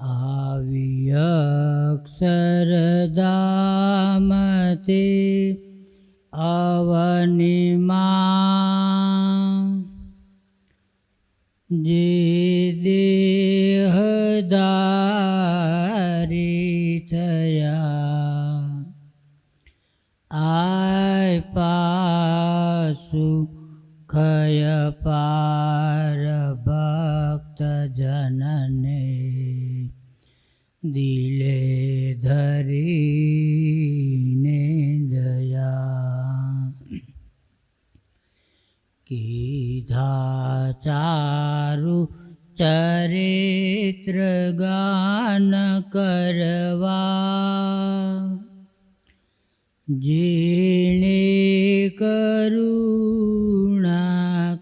આવી ચારુ ચરિત્ર ગાન કરવા જીણે કરુણા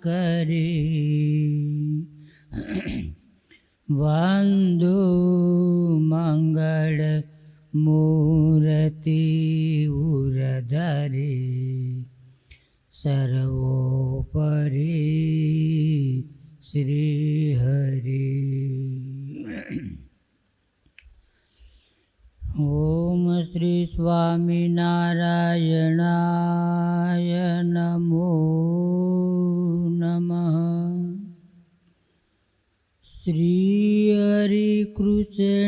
કરી વંદુ મંગળ મૂર્તિ ઉરધરી સર્વોપરી શ્રી હરિ ઓમ શ્રી સ્વામિનારાયણાય નમો નમઃ શ્રી હરિકૃષ્ણાય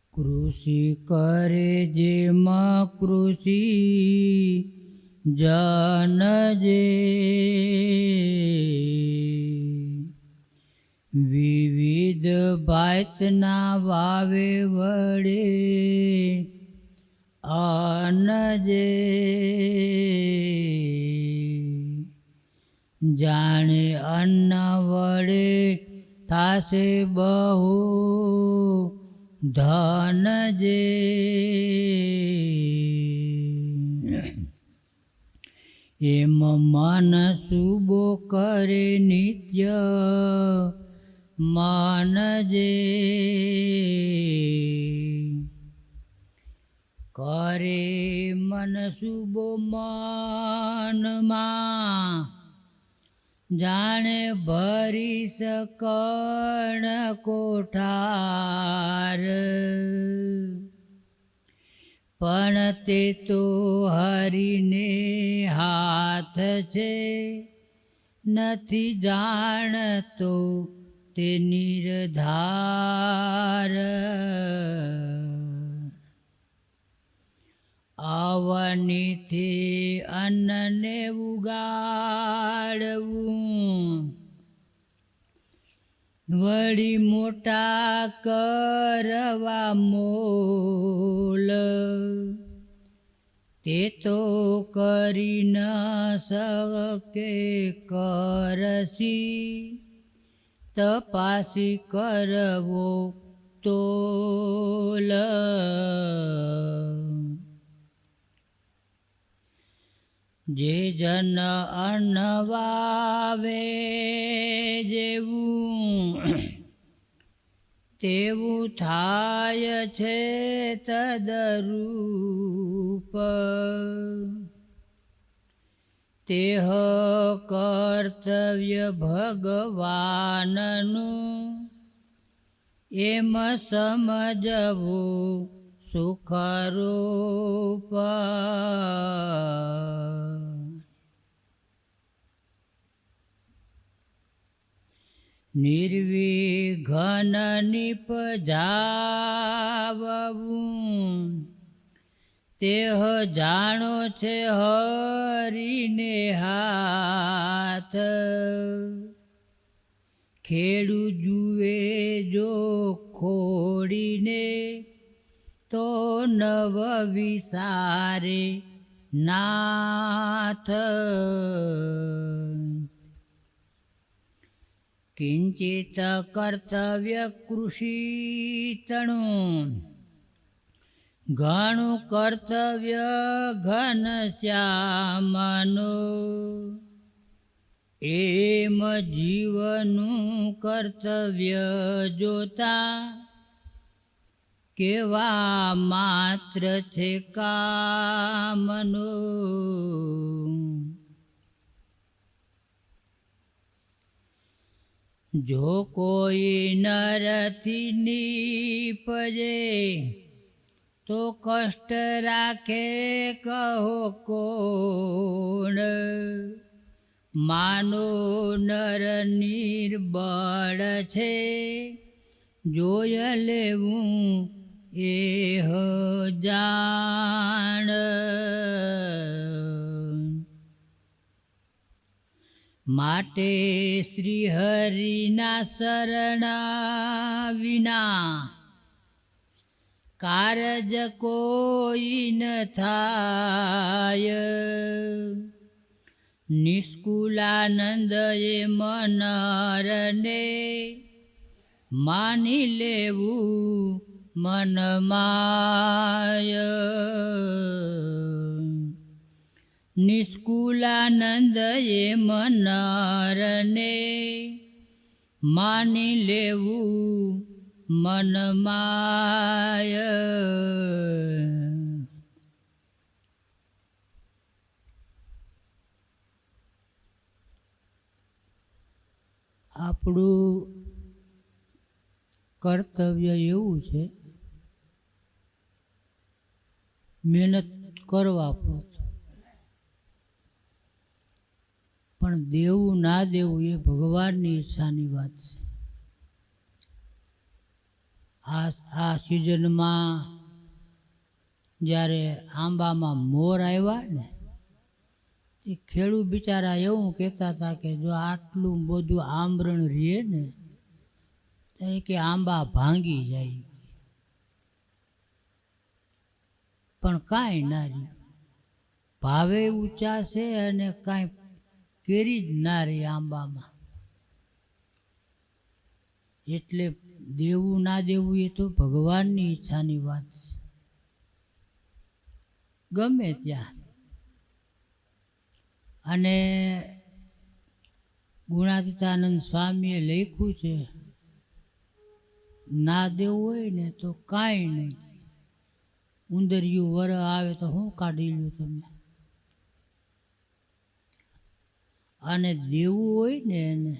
કૃષિ કરે જેમાં કૃષિ જન જે વિવિધ ભાતના વાવે વડે અનજે જાણે અન્ન વડે થાશે બહુ ધન જે એમ મન શુભો કરે નિત્ય મન જે કરે મન શુભો મનમાં જાણે ભરી સકણ કોઠાર. પણ તે તો હરીને હાથ છે નથી જાણતો તે નિર્ધાર. આવનીથી અન્નને ઉગાડવું. વળી મોટા કરવા મોલ. તે તો કરી ન શકે, કરશી. તપાસી કરવો તોલ. જે જન અન્ન વાવે જેવું, તેવું થાય છે તદરૂપ. તેહ કર્તવ્ય ભગવાનનું, એમ સમજવું સુખરૂપ. નિર્વિઘન નિપજાવવું તેહ જાણો છે હરીને હાથ ખેડૂ જુએ જો ખોડીને તો નવ વિસારે નાથ કિંચિત કર્તવ્ય કૃષિ તણું ઘણું કર્તવ્ય ઘન શ્યામનો એમ જીવનું કર્તવ્ય જોતા કેવા માત્ર છે કામનો જો કોઈ નરથી નીપજે તો કષ્ટ રાખે કહો કોણ? માનો નર નિર્બળ છે, જોય લેવું એ જાણ. માટે શ્રી હરિના શરણા વિના કારજ કોઈ ન થાય. નિષ્કુલાનંદ એ મનરને માની લેવું મનમાય નિષ્કુલાનંદ મનારને માની લેવું મનમાય. આપણું કર્તવ્ય એવું છે મહેનત કરવા પૂરતું પણ દેવું ના દેવું એ ભગવાનની ઈચ્છાની વાત છે. આ આ સિઝનમાં જ્યારે આંબામાં મોર આવ્યા ને, એ ખેડૂત બિચારા એવું કહેતા હતા કે જો આટલું બધું આંબરણ રહે ને, તો એ કે આંબા ભાંગી જાય. પણ કાંઈ ના રહ્યું. ભાવે ઊંચા છે અને કાંઈ કેરી જ ના રહી આંબામાં. એટલે દેવું ના દેવું એ તો ભગવાનની ઈચ્છાની વાત છે. ગમે ત્યાં. અને ગુણાતીતાનંદ સ્વામીએ લખ્યું છે, ના દેવું હોય ને તો કાંઈ નહીં. ઉંદરિયું વર આવે તો શું કાઢી લ્યું તમે. અને દેવું હોય ને એને,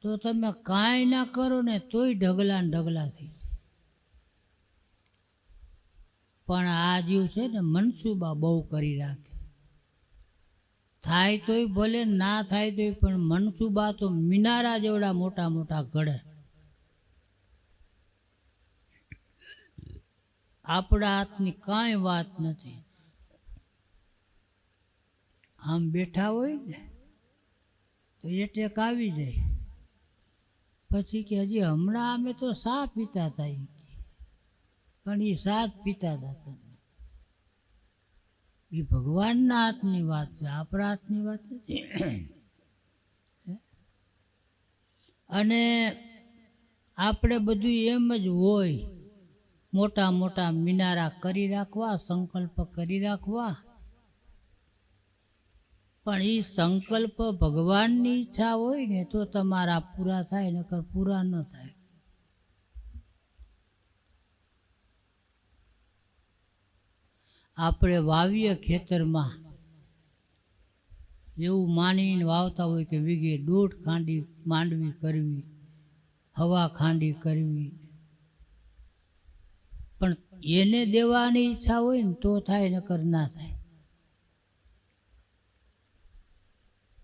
તો તમે કાંઈ ના કરો ને તોય ઢગલા ને ઢગલા થઈ પણ આ જીવ છે ને મનસુબા બહુ કરી રાખે. થાય તોય ભલે, ના થાય તોય, પણ મનસુબા તો મિનારા જેવડા મોટા મોટા ઘડે. આપણા હાથની કાંઈ વાત નથી. આમ બેઠા હોય ને તો એટેક આવી જાય. પછી કે હજી હમણાં અમે તો સા પીતા હતા એ પણ એ સાત પીતા હતા તમે એ ભગવાનના હાથની વાત છે, આપણા હાથની વાત નથી. અને આપણે બધું એમ જ હોય, મોટા મોટા મિનારા કરી રાખવા, સંકલ્પ કરી રાખવા પણ એ સંકલ્પ ભગવાનની ઈચ્છા હોય ને તો તમારા પૂરા થાય, નકર પૂરા ન થાય. આપણે વાવીએ ખેતરમાં. એવું માનીને વાવતા હોય કે વીઘે દોઢ ખાંડી માંડવી કરવી, હવા ખાંડી કરવી. પણ એને દેવાની ઈચ્છા હોય ને તો થાય, નકર ના થાય.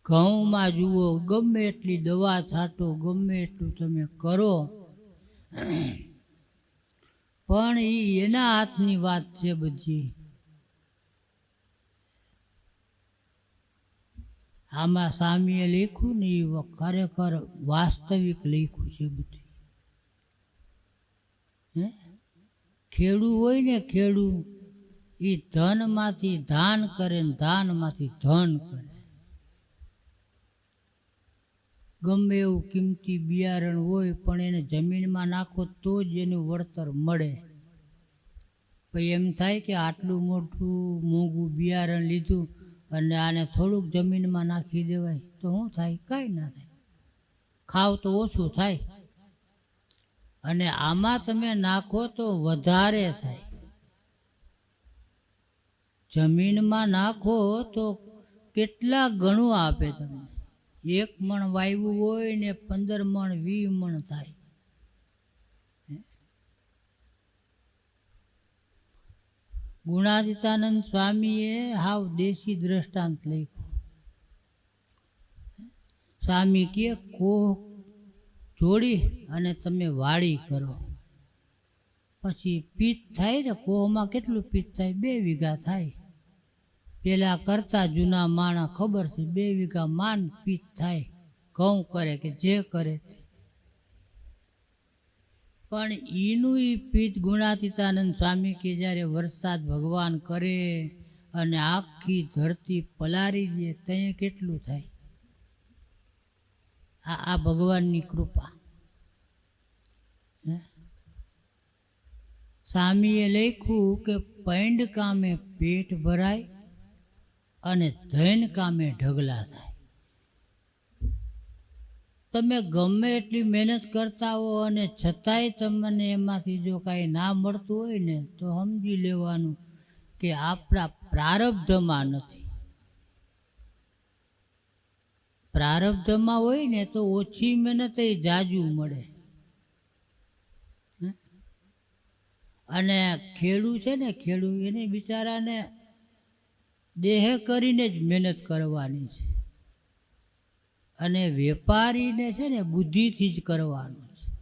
ઘઉંમાં જુઓ, ગમે એટલી દવા છાંટો, ગમે એટલું તમે કરો. પણ એ એના હાથની વાત છે બધી. આમાં સ્વામીએ લખ્યું ને એ ખરેખર વાસ્તવિક લખ્યું છે બધું. હે? ખેડૂ હોય ને ખેડૂ એ ધનમાંથી ધાન કરે ને ધાનમાંથી ધન કરે. ગમે એવું કિંમતી બિયારણ હોય, પણ એને જમીનમાં નાખો તો જ એનું વળતર મળે. પછી એમ થાય કે આટલું મોટું, મોંઘું બિયારણ લીધું અને આને થોડુંક જમીનમાં નાખી દેવાય, તો શું થાય? કાંઈ ના થાય. ખાવ તો ઓછું થાય. અને આમાં તમે નાખો તો વધારે થાય. જમીનમાં નાખો તો કેટલા ગણું આપે તમને? એક મણ વાવ્યું હોય ને પંદર મણ વીસ મણ થાય. ગુણાદિતાનંદ સ્વામીએ હાવ દેશી દ્રષ્ટાંત લખ્યું. સ્વામી કે, કોહ જોડી અને તમે વાડી કરો. પછી પિત્ત થાય ને કોહમાં કેટલું પિત્ત થાય? બે વીઘા થાય. પેલા કરતા જૂના માણા ખબર છે, બે વીઘા માન પીત થાય. ઘઉં કરે કે જે કરે. પણ એનું ઈ પીત ગુણાતીતાનંદ સ્વામી કે જ્યારે વરસાદ ભગવાન કરે અને આખી ધરતી પલારી દે, ત્યાં કેટલું થાય? આ આ ભગવાનની કૃપા? સ્વામીએ લખ્યું કે પૈંડ કામે પેટ ભરાય અને ધૈન કામે ઢગલા થાય. તમે ગમે એટલી મહેનત કરતા હો અને છતાંય તમને એમાંથી જો કાંઈ ના મળતું હોય ને, તો સમજી લેવાનું કે આપણા પ્રારબ્ધમાં નથી. પ્રારબ્ધમાં હોય ને, તો ઓછી મહેનત એ જાજુ મળે. અને ખેડૂ છે ને, ખેડૂ, એને બિચારાને દેહ કરીને જ મહેનત કરવાની છે. અને વેપારીને છે ને બુદ્ધિથી જ કરવાનું છે.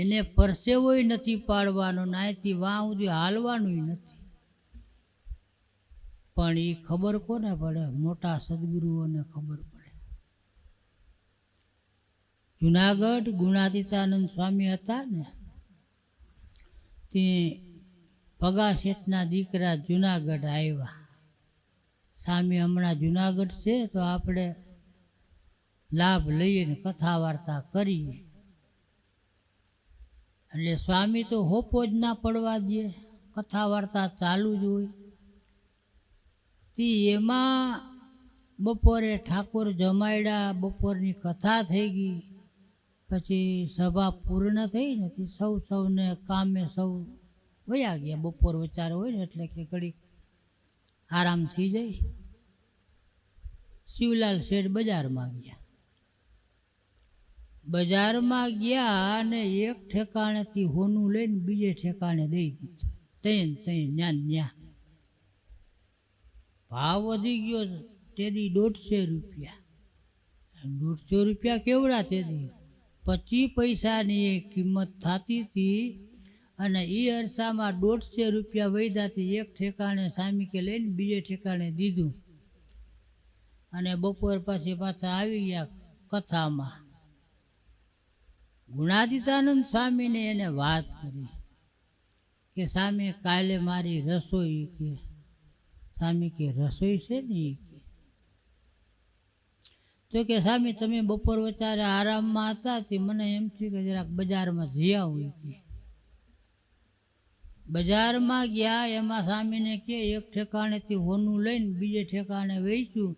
એને પરસેવોય નથી પાડવાનો, નાયથી વાહ સુધી હાલવાનું નથી. પણ એ ખબર કોને પડે? મોટા સદગુરુઓને ખબર પડે. જુનાગઢ ગુણાતીતાનંદ સ્વામી હતા ને, તે પગા દીકરા જુનાગઢ આવ્યા. સ્વામી હમણાં જુનાગઢ છે, તો આપણે લાભ લઈએ ને કથા વાર્તા કરીએ. એટલે સ્વામી તો હોપો જ ના પડવા દે કથા વાર્તા ચાલુ જ હોય. તે એમાં બપોરે ઠાકોર જમાડ્યા બપોરની કથા થઈ ગઈ. પછી સભા પૂર્ણ થઈ ને તે સૌ સૌને કામે સૌ વયા ગયા. બપોર વિચાર હોય ને એટલે કે ઘડીક આરામ થઈ જાય. શિવલાલ શેઠ બજારમાં ગયા. બજારમાં ગયા અને એક ઠેકાણેથી હોનું લઈને બીજે ઠેકાણે દઈ દીધું તૈન તૈન ન્યા ન્યા. ભાવ વધી ગયો તેની દોઢસો રૂપિયા. દોઢસો રૂપિયા કેવડા તેની? પચીસ પૈસાની એ કિંમત થતી હતી અને એ અરસામાં દોઢસો રૂપિયા વૈદાથી એક ઠેકાણે સામી કે લઈને બીજે ઠેકાણે દીધું. અને બપોર પછી પાછા આવી ગયા કથામાં. ગુણાદિતાનંદ સ્વામીને એને વાત કરી કે સ્વામી કાલે મારી રસોઈ કે સ્વામી કે રસોઈ છે ને કે? તો કે સ્વામી તમે બપોર વચારે આરામમાં હતા તે મને એમ થયું કે જરાક બજારમાં જઈ આવું કે. બજારમાં ગયા, એમાં સ્વામીને કે, એક ઠેકાણેથી હોનું લઈને બીજે ઠેકાણે વેચ્યું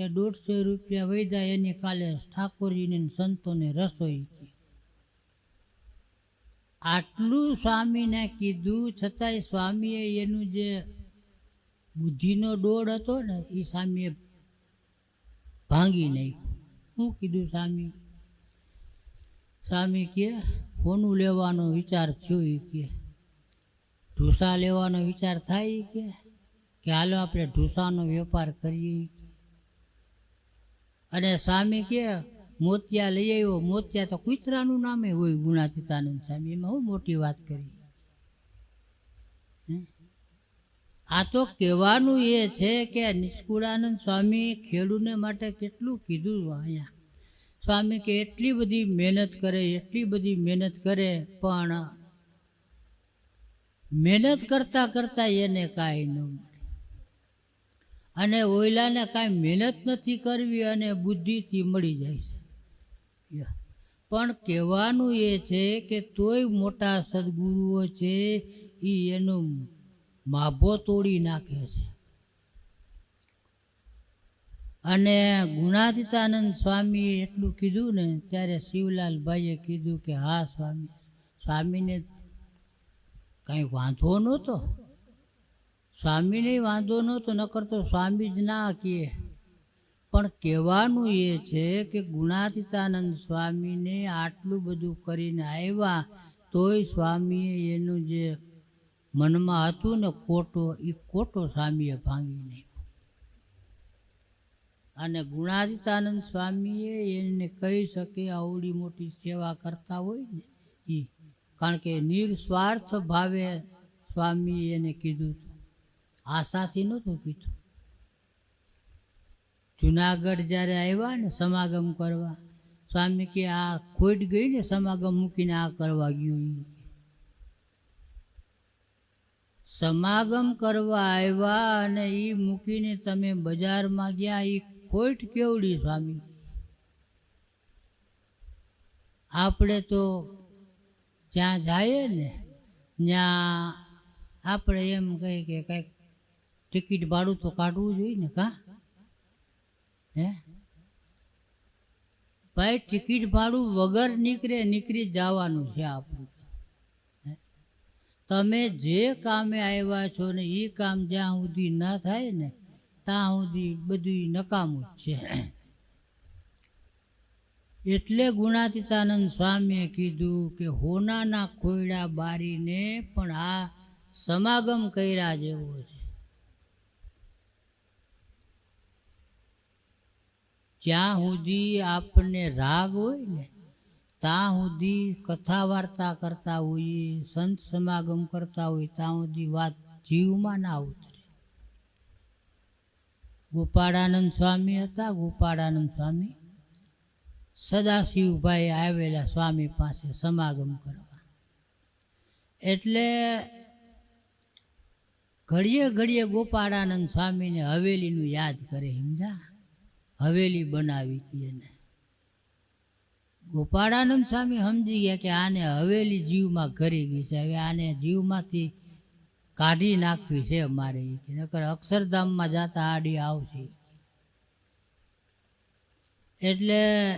તે દોઢસો રૂપિયા વૈદા એની કાલે ઠાકોરજીને સંતોને રસોઈ આટલું સ્વામીને કીધું, છતાંય સ્વામીએ એનું જે બુદ્ધિનો દોડ હતો ને એ સ્વામીએ ભાંગી નાખ્યું. શું કીધું સ્વામી? સ્વામી કે, કોનું લેવાનો વિચાર થયો એ કે? ઢૂસા લેવાનો વિચાર થાય કે? હાલો આપણે ઢૂસાનો વેપાર કરીએ અને સ્વામી કે, મોતિયા લઈ આવ્યો. મોતિયા તો કૂતરાનું નામે હોય ગુણાતીતાનંદ સ્વામી. એમાં હું મોટી વાત કરી? આ તો કહેવાનું એ છે કે નિષ્કુળાનંદ સ્વામી ખેડૂને માટે કેટલું કીધું અહીંયા. સ્વામી કે, એટલી બધી મહેનત કરે, એટલી બધી મહેનત કરે, પણ મહેનત કરતાં કરતાં એને કાંઈ ન મળે. અને ઓયલાને કાંઈ મહેનત નથી કરવી અને બુદ્ધિથી મળી જાય છે. પણ કહેવાનું એ છે કે તોય મોટા સદગુરુઓ છે એ એનું માભો તોડી નાખે છે. અને ગુણાતીતાનંદ સ્વામીએ એટલું કીધું ને, ત્યારે શિવલાલભાઈએ કીધું કે, હા, સ્વામી, સ્વામીને કાંઈ વાંધો નહોતો. સ્વામીને વાંધો નહોતો, નકર તો સ્વામી જ ના કહે પણ કહેવાનું એ છે કે ગુણાતીતાનંદ સ્વામીને આટલું બધું કરીને આવ્યા તોય સ્વામીએ એનું જે મનમાં હતું ને ખોટો એ ખોટો સ્વામીએ ભાંગી નાખ્યો. અને ગુણાતીતાનંદ સ્વામીએ એને કહી શકે આવડી મોટી સેવા કરતા હોય ને એ કારણ કે નિર્સ્વાર્થ ભાવે સ્વામીએ એને કીધું હતું. આશાથી નહોતું કીધું. જુનાગઢ જ્યારે આવ્યા ને સમાગમ કરવા, સ્વામી કે આ ખોટ ગઈ ને સમાગમ મૂકીને આ કરવા ગયું સમાગમ કરવા આવ્યા અને એ મૂકીને તમે બજારમાં ગયા એ ખોટ કેવડી સ્વામી? આપણે તો જ્યાં જઈએ ને, ત્યાં આપણે એમ કહીએ કે કંઈક ટિકિટ ભાડું તો કાઢવું જોઈએ ને કા? હે? ભાઈ, ટિકિટ ભાડું વગર નીકળે, નીકળી જવાનું છે આપણું? તમે જે કામે આવ્યા છો ને એ કામ જ્યાં સુધી ના થાય ને, ત્યાં સુધી બધું નકામું જ છે. એટલે ગુણાતીતાનંદ સ્વામીએ કીધું કે હોનાના ખોયડા બારીને પણ આ સમાગમ કર્યા જેવો છે. જ્યાં સુધી આપણને રાગ હોય ને, ત્યાં સુધી કથા વાર્તા કરતા હોઈએ, સંત સમાગમ કરતા હોય ત્યાં સુધી વાત જીવમાં ના ઉતરે. ગોપાળાનંદ સ્વામી હતા, ગોપાળાનંદ સ્વામી સદાશિવભાઈ આવેલા સ્વામી પાસે સમાગમ કરવા. એટલે ઘડીએ ઘડીએ ગોપાળાનંદ સ્વામીને હવેલીનું યાદ કરે સમજા હવેલી બનાવી હતી એને. ગોપાળાનંદ સ્વામી સમજી ગયા કે આને હવેલી જીવમાં ઘરી ગઈ છે. હવે આને જીવમાંથી કાઢી નાખવી છે મારે નકર અક્ષરધામમાં જતા આડી આવશે. એટલે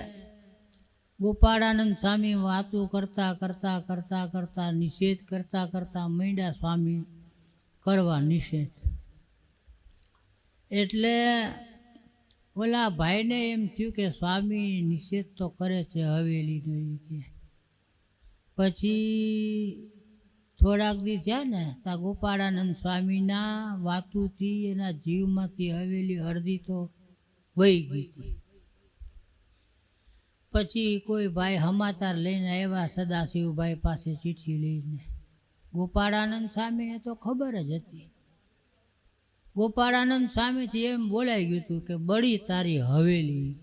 ગોપાળાનંદ સ્વામી વાતો કરતા કરતા કરતા કરતા નિષેધ કરતા કરતા માંડ્યા સ્વામી કરવા નિષેધ. એટલે ઓલા ભાઈને એમ થયું કે સ્વામી નિષેધ તો કરે છે હવેલીનો ઈ કે. પછી થોડાક દી થયા ને ત્યાં ગોપાળાનંદ સ્વામીના વાતુથી એના જીવમાંથી હવેલી અડધી તો વહી ગઈ હતી. પછી કોઈ ભાઈ હમાતાર લઈને આવ્યા સદાશિવભાઈ પાસે ચીઠી લઈને. ગોપાળાનંદ સ્વામીને તો ખબર જ હતી. ગોપાળાનંદ સ્વામીથી એમ બોલાઈ ગયું હતું કે બળી તારી હવેલી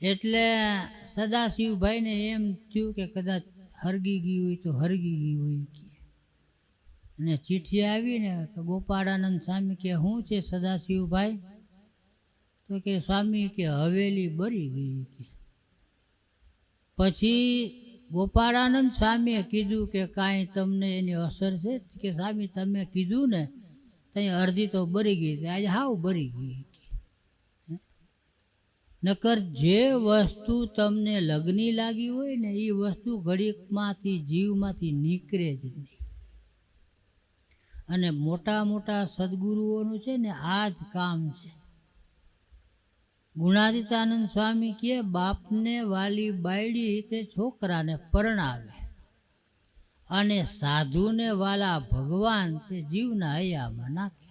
એટલે સદાશિવભાઈને એમ થયું કે કદાચ હરગી ગઈ હોય તો હરગી ગઈ હોય કે અને ચીઠી આવીને તો ગોપાળાનંદ સ્વામી કે શું છે સદાશિવભાઈ? તો કે સ્વામી કે હવેલી બરી ગઈ કે પછી ગોપાળાનંદ સ્વામીએ કીધું કે કાંઈ તમને એની અસર છે કે સ્વામી, તમે કીધું ને ત્યાં અડધી તો બરી ગઈ હતી. આજે હાવ બરી ગઈ? નકર જે વસ્તુ તમને લગ્ની લાગી હોય ને એ વસ્તુ ઘડીકમાંથી જીવમાંથી નીકળે જ નહીં અને મોટા મોટા સદગુરુઓનું છે ને, આ જ કામ છે ગુણાદિતાનંદ સ્વામી કહે, બાપને વાલી બાયડી તે છોકરાને પરણાવે. અને સાધુને વાલા ભગવાન તે જીવના હૈયામાં નાખે.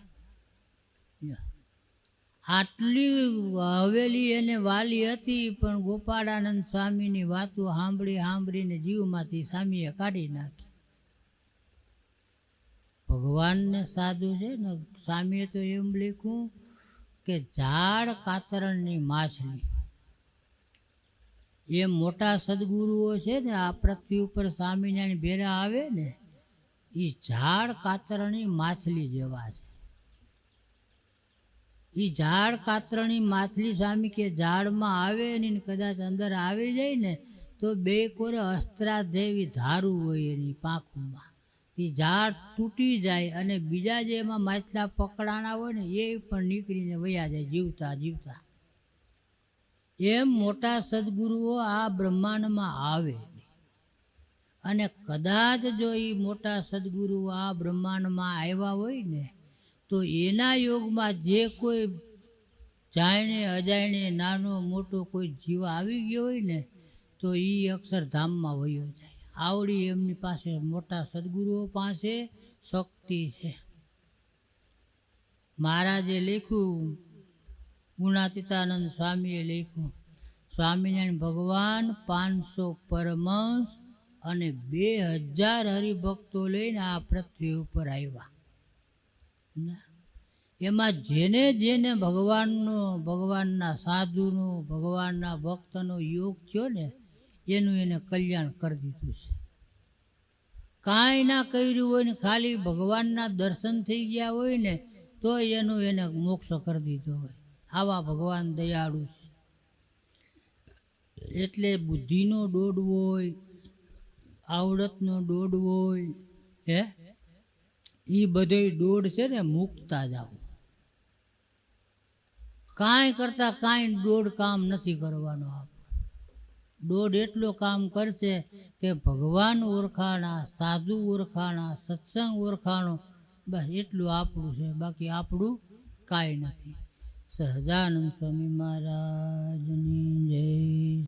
આટલી હવેલી એને વાલી હતી, પણ ગોપાળાનંદ સ્વામીની વાતો સાંભળી સાંભળીને જીવમાંથી સ્વામીએ કાઢી નાખી. ભગવાનને સાધુ છે ને, સ્વામીએ તો એમ લખ્યું કે ઝાડ કાતરણની માછલી. એ મોટા સદગુરુઓ છે ને, આ પૃથ્વી ઉપર સ્વામિનારાયણ ભેરા આવે ને, એ ઝાડ કાતરણી માછલી જેવા છે. એ ઝાડ કાતરણી માછલી સ્વામી કે ઝાડમાં આવે ને કદાચ અંદર આવી જાય ને, તો બે કોરે અસ્ત્રા જેવી ધારું હોય એની પાંખોમાં. એ ઝાડ તૂટી જાય અને બીજા જે એમાં માછલા પકડાણા હોય ને, એ પણ નીકળીને વયા જાય, જીવતા જીવતા. એમ મોટા સદગુરુઓ આ બ્રહ્માંડમાં આવે. અને કદાચ જો એ મોટા સદગુરુ આ બ્રહ્માંડમાં આવ્યા હોય ને, તો એના યોગમાં જે કોઈ જાણે અજાણે નાનો મોટો કોઈ જીવ આવી ગયો હોય ને, તો એ અક્ષરધામમાં વયો જાય. આવડી એમની પાસે મોટા સદગુરુઓ પાસે શક્તિ છે. મહારાજે લખ્યું, ગુણાતીતાનંદ સ્વામીએ લખ્યું, સ્વામિનારાયણ ભગવાન પાંચસો પરમંશ અને બે હજાર હરિભક્તો લઈને આ પૃથ્વી ઉપર આવ્યા. એમાં જેને જેને ભગવાનનો, ભગવાનના સાધુનો, ભગવાનના ભક્તનો યોગ થયો ને એનું એને કલ્યાણ કરી દીધું છે. કાંઈ ના કર્યું હોય ને ખાલી ભગવાનના દર્શન થઈ ગયા હોય ને તો એનું એને મોક્ષ કરી દીધો હોય. આવા ભગવાન દયાળુ છે. એટલે બુદ્ધિનો દોડવો હોય, આવડતનો દોડવો હોય, હે? એ બધો દોડ છે ને મૂકતા જાઓ. કાંઈ કરતાં કાંઈ દોડ કામ નથી કરવાનો આપ દોઢ એટલો કામ કરશે કે ભગવાન ઓળખાણા, સાધુ ઓળખાણા, સત્સંગ ઓળખાણો, બસ એટલું આપણું છે. બાકી આપણું કાંઈ નથી. સહજાનંદ સ્વામી મહારાજની જય.